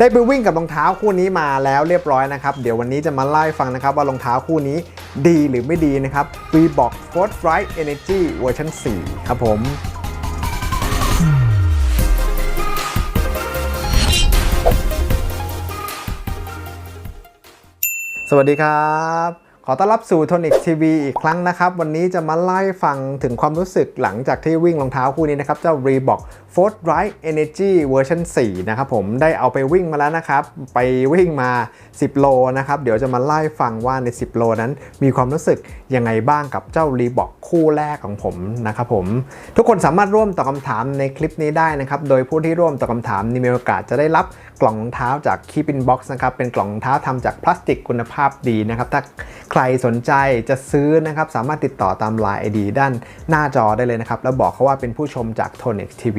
ได้ไปวิ่งกับรองเท้าคู่นี้มาแล้วเรียบร้อยนะครับ เดี๋ยววันนี้จะมาเล่าให้ฟังนะครับว่ารองเท้าคู่นี้ดีหรือไม่ดีนะครับ Reebok Force Ride Energy เวอร์ชัน4ครับผมสวัสดีครับ ขอต้อนรับสู่ Tonic TV อีกครั้งนะครับ วันนี้จะมาไล่ฟังถึงความรู้สึกหลังจากที่วิ่งรองเท้าคู่นี้นะครับ เจ้า Reebok Force Ride Energy เวอร์ชัน4นะครับผมได้เอาไปวิ่งมาแล้วนะครับ ไปวิ่งมา 10 โลนะครับ เดี๋ยวจะมาไล่ฟังว่าใน 10 โลนั้น มีความรู้สึกยังไงบ้างกับเจ้า Reebok คู่แรกของผมนะครับผม ทุกคนสามารถร่วมตอบคำถามในคลิปนี้ได้นะครับ โดยผู้ที่ร่วมตอบคำถามมีโอกาสจะได้รับ กล่องรองเท้าจาก Keep in Box นะครับ เป็นกล่องรองเท้าทำจากพลาสติกคุณภาพดีนะครับ ถ้าใครสนใจจะซื้อนะครับ สามารถติดต่อตาม Line ID ด้านหน้าจอได้เลยนะครับ แล้วบอกเขาว่าเป็นผู้ชมจาก Tonex TV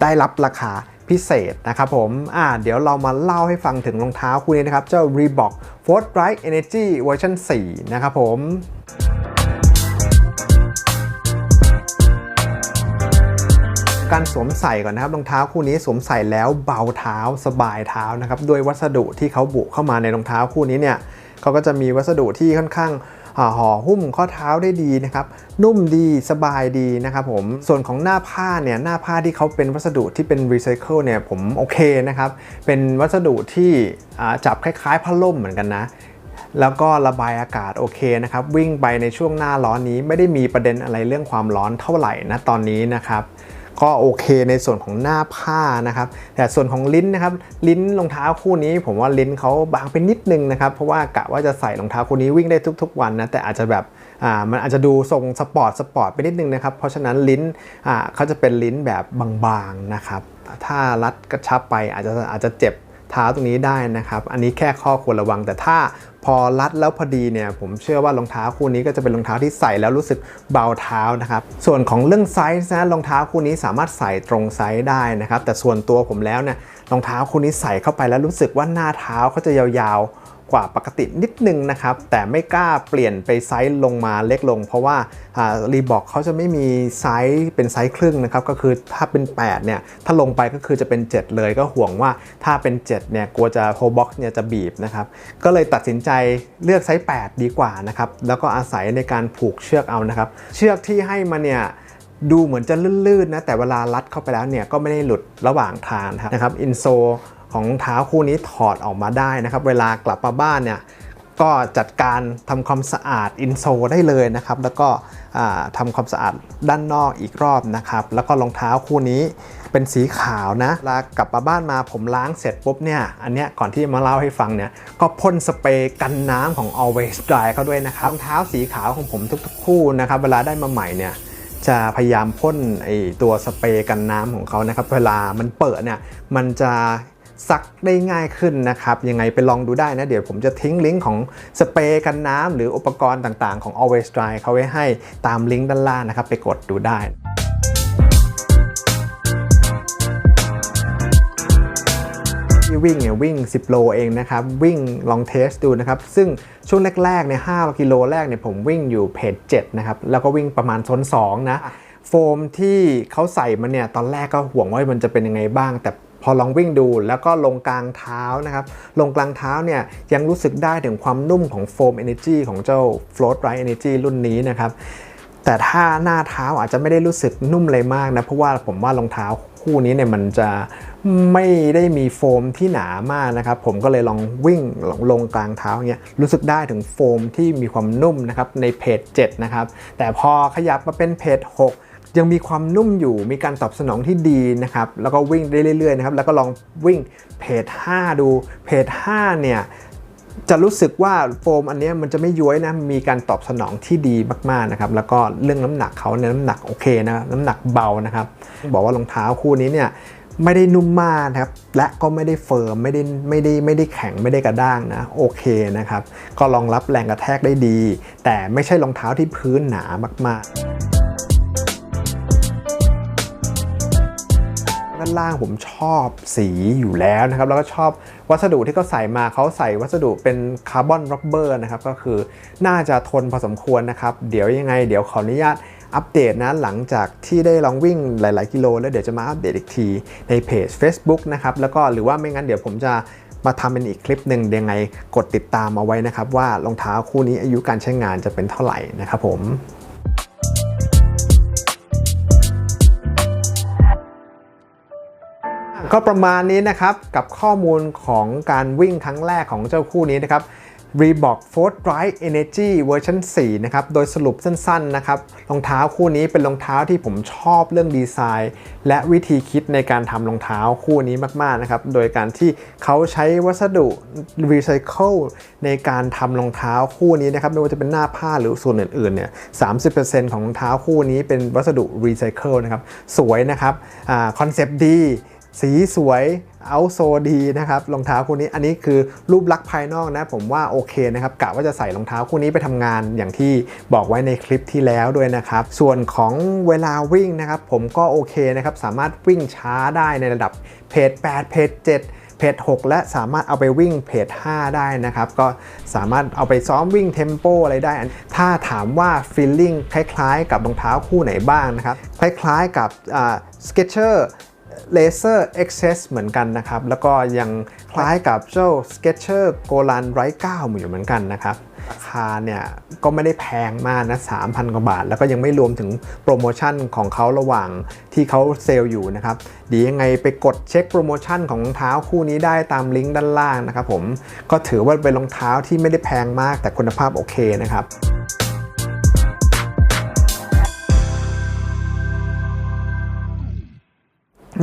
ได้รับราคาพิเศษนะครับผมอ่าเดี๋ยวเรามาเล่าให้ฟังถึงรองเท้าคู่นี้นะครับ เจ้า Reebok Force Ride Energy เวอร์ชัน4นะครับผม การสวมใส่ก่อนนะครับรองเท้าคู่นี้สวมใส่แล้วเบาเท้าสบายเท้านะครับด้วยวัสดุที่เขาบุเข้ามาในรองเท้าคู่นี้เนี่ยเขาก็จะมีวัสดุที่ค่อนข้างอ่าห่อหุ้มข้อเท้าได้ดีนะครับนุ่มดีสบายดีนะครับผมส่วนของหน้าผ้าเนี่ยหน้าผ้าที่เขาเป็นวัสดุที่เป็นรีไซเคิลเนี่ยผมโอเคนะครับเป็นวัสดุที่จับคล้ายๆผ้าล่มเหมือนกันนะแล้วก็ระบายอากาศโอเคนะครับวิ่งไปในช่วงหน้าร้อนนี้ไม่ได้มีประเด็นอะไรเรื่องความร้อนเท่าไหร่นะตอนนี้นะครับ ก็โอเคในส่วนของหน้าผ้านะครับ แต่ส่วนของลิ้นนะครับ ลิ้นรองเท้าคู่นี้ ผมว่าลิ้นเขาบางไปนิดนึงนะครับ เพราะว่ากะว่าจะใส่รองเท้าคู่นี้วิ่งได้ทุก ๆ วันนะ แต่อาจจะแบบอ่ามันอาจจะดูทรงสปอร์ตสปอร์ตไปนิดนึงนะครับ เพราะฉะนั้นลิ้นอ่าเขาจะเป็นลิ้นแบบบางๆนะครับ ถ้ารัดกระชับไปอาจจะอาจจะเจ็บ เท้าตรงนี้ได้นะครับ อันนี้แค่ข้อควรระวังแต่ถ้าพอรัดแล้วพอดีเนี่ยผมเชื่อว่ารองเท้าคู่นี้ก็จะเป็นรองเท้าที่ใส่แล้วรู้สึกเบาเท้านะครับส่วนของเรื่องไซส์นะรองเท้าคู่นี้สามารถใส่ตรงไซส์ได้นะครับแต่ส่วนตัวผมแล้วเนี่ยรองเท้าคู่นี้ใส่เข้าไปแล้วรู้สึกว่าหน้าเท้าเขาจะยาวๆ กว่าปกตินิดนึงนะครับ แต่ไม่กล้าเปลี่ยนไปไซส์ลงมาเล็กลง เพราะว่ารีบอกเขาจะไม่มีไซส์เป็นไซส์ครึ่งนะครับ ก็คือถ้าเป็น 8 เนี่ย ถ้าลงไปก็คือจะเป็น 7 เลยก็ห่วงว่าถ้าเป็น 7 เนี่ย กลัวจะโฮบ็อกซ์เนี่ยจะบีบนะครับ ก็เลยตัดสินใจเลือกไซส์ 8 ดีกว่านะครับ แล้วก็อาศัยในการผูกเชือกเอานะครับ เชือกที่ให้มาเนี่ยดูเหมือนจะลื่นๆนะแต่เวลารัดเข้าไปแล้วเนี่ยก็ไม่ได้หลุดระหว่างทางนะครับอินโซ ของเท้าคู่นี้ถอดออกมาได้นะครับ เวลากลับมาบ้านเนี่ยก็จัดการทำความสะอาดอินโซได้เลยนะครับ แล้วก็ทำความสะอาดด้านนอกอีกรอบนะครับ แล้วก็รองเท้าคู่นี้เป็นสีขาวนะเวลากลับมาบ้านมาผมล้างเสร็จปุ๊บเนี่ย อันเนี้ยก่อนที่มาเล่าให้ฟังเนี่ย ก็พ่นสเปรย์กันน้ำของ Always Dry เขาด้วยนะครับ รองเท้าสีขาวของผมทุกๆคู่นะครับ เวลาได้มาใหม่เนี่ยจะพยายามพ่นไอตัวสเปรย์กันน้ำของเขานะครับ เวลามันเปิดเนี่ยมันจะ ซักได้ง่ายขึ้นนะครับ ยังไงไปลองดูได้นะ เดี๋ยวผมจะทิ้งลิงก์ของสเปรย์กันน้ำหรืออุปกรณ์ต่างๆ ของ Always Dry เขาไว้ให้ตามลิงก์ด้านล่างนะครับ ไปกดดูได้ที่วิ่งเนี่ยวิ่ง 10 โลเองนะครับ วิ่งลองเทสดูนะครับ ซึ่งช่วงแรกๆเนี่ย5กิโลแรกเนี่ยผมวิ่งอยู่เพจ7นะครับ แล้วก็วิ่งประมาณโซน2นะ โฟมที่เขาใส่มาเนี่ย ตอนแรกก็ห่วงว่ามันจะเป็นยังไงบ้าง แต่ พอลองวิ่งดูแล้วก็ลงกลางเท้านะครับ ลงกลางเท้าเนี่ยยังรู้สึกได้ถึงความนุ่มของโฟม Energy ของเจ้า Float Ride Energy รุ่นนี้นะครับแต่ถ้าหน้าเท้าอาจจะไม่ได้รู้สึกนุ่มเลยมากนะ เพราะว่าผมว่ารองเท้าคู่นี้เนี่ยมันจะไม่ได้มีโฟมที่หนามากนะครับ ผมก็เลยลองวิ่งลงกลางเท้าเงี้ยรู้สึกได้ถึงโฟมที่มีความนุ่มนะครับในเพจ 7 นะครับ แต่พอขยับมาเป็นเพจ 6 ยังมีความนุ่มอยู่มีการตอบสนองที่ดีนะครับ แล้วก็วิ่งได้เรื่อยๆนะครับ แล้วก็ลองวิ่งเพจ 5 ดูเพจ 5 เนี่ยจะรู้สึกว่าโฟมอันนี้มันจะไม่ย้วยนะ มีการตอบสนองที่ดีมากๆนะครับ แล้วก็เรื่องน้ำหนักเขาเนี่ยน้ำหนักโอเคนะน้ำหนักเบานะครับ บอกว่ารองเท้าคู่นี้เนี่ยไม่ได้นุ่มมากนะครับ และก็ไม่ได้เฟิร์มไม่ได้ไม่ได้ไม่ได้แข็งไม่ได้กระด้างนะโอเคนะครับ ก็รองรับแรงกระแทกได้ดี แต่ไม่ใช่รองเท้าที่พื้นหนามากๆานล่างผมชอบสีอยู่แล้วนะครับ แล้วก็ชอบวัสดุที่เขาใส่มาเขาใส่วัสดุเป็นคาร์บอนร็อบเบอร์นะครับ ก็คือน่าจะทนพอสมควรนะครับ เดี๋ยวยังไง เดี๋ยวขออนุญาตอัปเดตนะหลังจากที่ได้ลองวิ่งหลาย ๆ กิโล แล้วเดี๋ยวจะมาอัปเดตอีกทีในเพจ Facebook นะครับ แล้วก็หรือว่าไม่งั้นเดี๋ยวผมจะมาทำเป็นอีกคลิปหนึ่งยังไงกดติดตามเอาไว้นะครับ ว่ารองเท้าคู่นี้อายุการใช้งานจะเป็นเท่าไหร่นะครับผม ก็ประมาณนี้นะครับกับข้อมูลของการวิ่งครั้งแรกของเจ้าคู่นี้นะครับ Reebok Force Ride Energy เวอร์ชัน4นะครับ โดยสรุปสั้นๆนะครับ รองเท้าคู่นี้เป็นรองเท้าที่ผมชอบเรื่องดีไซน์ และวิธีคิดในการทำรองเท้าคู่นี้มากๆนะครับ โดยการที่เขาใช้วัสดุรีไซเคิลในการทำรองเท้าคู่นี้นะครับ ไม่ว่าจะเป็นหน้าผ้าหรือส่วนอื่นๆเนี่ย30%ของรองเท้าคู่นี้เป็นวัสดุรีไซเคิลนะครับ สวยนะครับคอนเซปต์ดี สีสวยเอาโซดีนะครับรองเท้าคู่นี้อันนี้คือรูปลักษณ์ภายนอกนะผมว่าโอเคนะครับกะว่าจะใส่รองเท้าคู่นี้ไปทำงานอย่างที่บอกไว้ในคลิปที่แล้วด้วยนะครับ ส่วนของเวลาวิ่งนะครับผมก็โอเคนะครับสามารถวิ่งช้าได้ในระดับเพจ8เพจ7เพจ6และสามารถเอาไปวิ่งเพจ5ได้นะครับ ก็สามารถเอาไปซ้อมวิ่งเทมโปอะไรได้ ถ้าถามว่าฟีลลิ่งคล้ายๆ กับรองเท้าคู่ไหนบ้างนะครับ คล้ายๆกับสเก็ตเชอร์ Laser Access เหมือนกันนะครับ แล้วก็ยังคล้ายกับเจ้า Sketcher Golan Ride 9อยู่เหมือนกันนะครับ ราคาเนี่ยก็ไม่ได้แพงมากนะ 3,000 กว่าบาท แล้วก็ยังไม่รวมถึงโปรโมชั่นของเขาระหว่างที่เขาเซลล์อยู่นะครับดียวยังไงไปกดเช็คโปรโมชั่นของรองเท้าคู่นี้ได้ตามลิงก์ด้านล่างนะครับผม ก็ถือว่าเป็นรองเท้าที่ไม่ได้แพงมากแต่คุณภาพโอเคนะครับ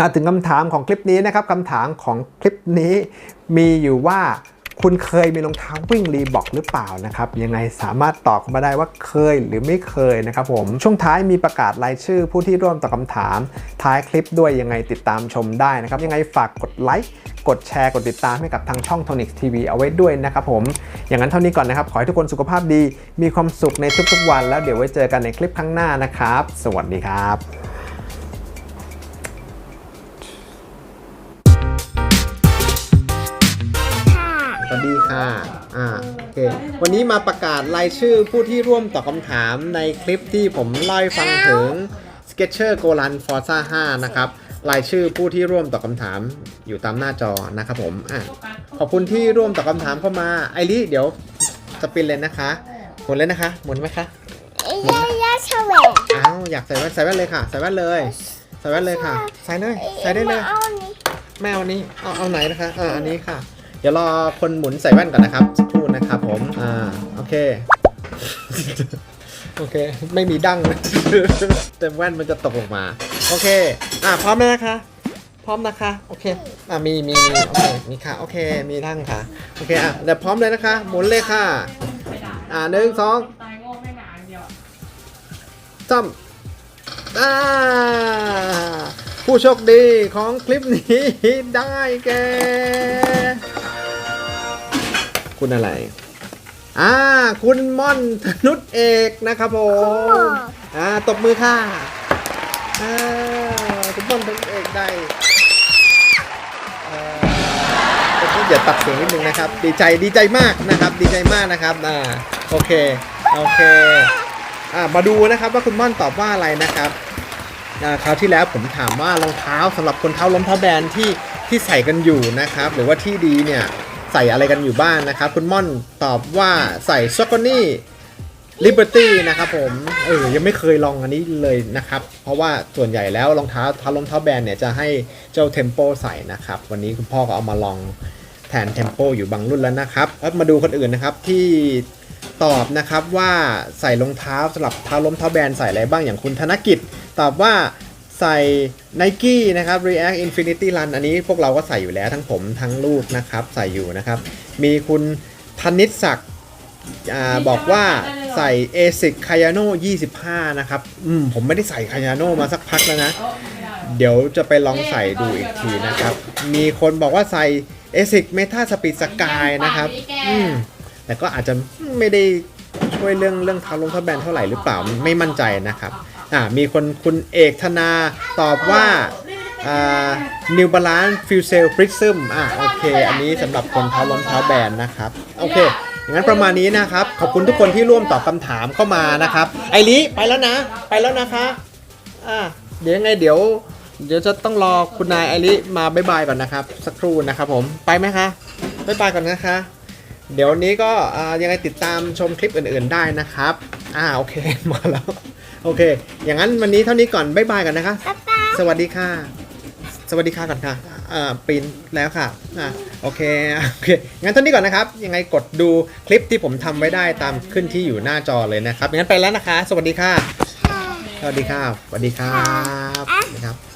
มาถึงคำถามของคลิปนี้นะครับคำถามของคลิปนี้มีอยู่ว่าคุณเคยมีรองเท้าวิ่งรีบอกหรือเปล่านะครับยังไงสามารถตอบมาได้ว่าเคยหรือไม่เคยนะครับผมช่วงท้ายมีประกาศรายชื่อผู้ที่ร่วมตอบคำถาม ท้ายคลิปด้วยยังไงติดตามชมได้นะครับ ยังไงฝากกดไลค์กดแชร์กดติดตามให้กับทางช่อง Tonic TV เอาไว้ด้วยนะครับผม อย่างนั้นเท่านี้ก่อนนะครับ ขอให้ทุกคนสุขภาพดี มีความสุขในทุกๆวัน แล้วเดี๋ยวไว้เจอกันในคลิปข้างหน้านะครับ สวัสดีครับ ดีค่ะ อ่า โอเค วันนี้มาประกาศรายชื่อผู้ที่ร่วมตอบคำถามในคลิปที่ผมเล่าให้ฟังถึง Sketcher Golan Forza 5 นะครับ รายชื่อผู้ที่ร่วมตอบคำถามอยู่ตามหน้าจอนะครับผม อะ ขอบคุณที่ร่วมตอบคำถามเข้ามา ไอริเดี๋ยวสปินเลยนะคะ หมุนเลยนะคะ หมุนไหมคะย่าย่าเฉวงอ้าว อยากใส่แว่นใส่แว่นเลยค่ะ ใส่แว่นเลย ใส่แว่นเลยค่ะ ใส่เลย ใส่ได้เลยมาเอาอันนี้ไม่เอาอันนี้ เอาเอาไหนนะคะ อ่า อันนี้ค่ะ เดี๋ยวรอคนหมุนใส่แว่นก่อนนะครับสักครู่นะครับผม อ่า โอเค โอเค ไม่มีดั้งนะเต็มแว่นมันจะตกลงมา โอเค อ่าพร้อมแล้วนะคะ พร้อมนะคะ โอเค อ่ามีมีมีโอเค มีค่ะ โอเค มีดั้งค่ะ โอเค อะ เดี๋ยวพร้อมเลยนะคะ หมุนเลยค่ะ อ่าหนึ่งสองตายโง่ไม่หนาอย่างเดียวอะจ้ำอ่าผู้โชคดีของคลิปนี้ได้แก่ คุณอะไร อ่า คุณม่อนธนุษเอกนะครับผมอ่าตบมือค่ะอ่าคุณม่อนธนุษเอกได้เอ่อเมื่อกี้เดี๋ยวตัดเสียงนิดนึงนะครับ ดีใจดีใจมากนะครับ ดีใจมากนะครับอ่าโอเคโอเคอ่ามาดูนะครับว่าคุณม่อนตอบว่าอะไรนะครับอ่าคราวที่แล้วผมถามว่ารองเท้าสำหรับคนเท้าล้มเท้าแบนที่ที่ใส่กันอยู่นะครับ หรือว่าที่ดีเนี่ย ใส่อะไรกันอยู่บ้างนะครับ คุณม่อนตอบว่าใส่ซ o ก o นี่ Liberty นะครับผมเออยังไม่เคยลองอันนี้เลยนะครับ เพราะว่าส่วนใหญ่แล้วรองเท้าเท้าล้มเท้าแบนเนี่ยจะให้เจ้า Tempo ใส่นะครับ วันนี้คุณพ่อก็เอามาลองแทน Tempo อยู่บางรุ่นแล้วนะครับแล้วมาดูคนอื่นนะครับที่ตอบนะครับว่าใส่รองเท้าสำหรับเท้าล้มเท้าแบนใส่อะไรบ้างอย่างคุณธนกิจ ตอบว่า ใส่ n i กี้นะครับ React Infinity Run อันนี้พวกเราก็ใส่อยู่แล้วทั้งผมทั้งลูกนะครับ ใส่อยู่นะครับ มีคุณธนิตศักดิ์อาบอกว่าใส่ ASIC Kayano 25 นะครับ อืม ผมไม่ได้ใส่ Kayano มาสักพักแล้วนะโอ้ไม่ได้เดี๋ยวจะไปลองใส่ดูอีกทีนะครับ มีคนบอกว่าใส่ ASIC Meta Speed Sky นะครับ อืม แต่ก็อาจจะไม่ได้ช่วยเรื่องเรื่องเท้าลงเท้าแบนเท่าไหร่หรือเปล่าไม่มั่นใจนะครับ อ่ามีคนคุณเอกธนาตอบว่าอ่า New Balance Fuel Cell Prism อ่าโอเค อันนี้สำหรับคนเท้าล้มเท้าแบนนะครับ โอเคอย่างนั้นประมาณนี้นะครับ ขอบคุณทุกคนที่ร่วมตอบคำถามเข้ามานะครับ ไอริไปแล้วนะ ไปแล้วนะคะอ่าเดี๋ยวยังไงเดี๋ยว เดี๋ยวจะต้องรอคุณนายไอริมาบายบายก่อนนะครับ สักครู่นะครับผมไปไหมคะบายบายก่อนนะคะ เดี๋ยวนี้ก็อ่ายังไงติดตามชมคลิปอื่น ๆได้นะครับ อ่าโอเคมาแล้ว โอเค อย่างนั้นวันนี้เท่านี้ก่อน บ๊ายบายก่อนนะคะ ป๊าป๊าสวัสดีค่ะ สวัสดีค่ะก่อนค่ะอ่าปีนแล้วค่ะ อ่าโอเค โอเค งั้นเท่านี้ก่อนนะครับ ยังไงกดดูคลิปที่ผมทำไว้ได้ตามขึ้นที่อยู่หน้าจอเลยนะครับ งั้นไปแล้วนะคะ สวัสดีค่ะค่ะสวัสดีค่ะ สวัสดีครับสวัสดีครับ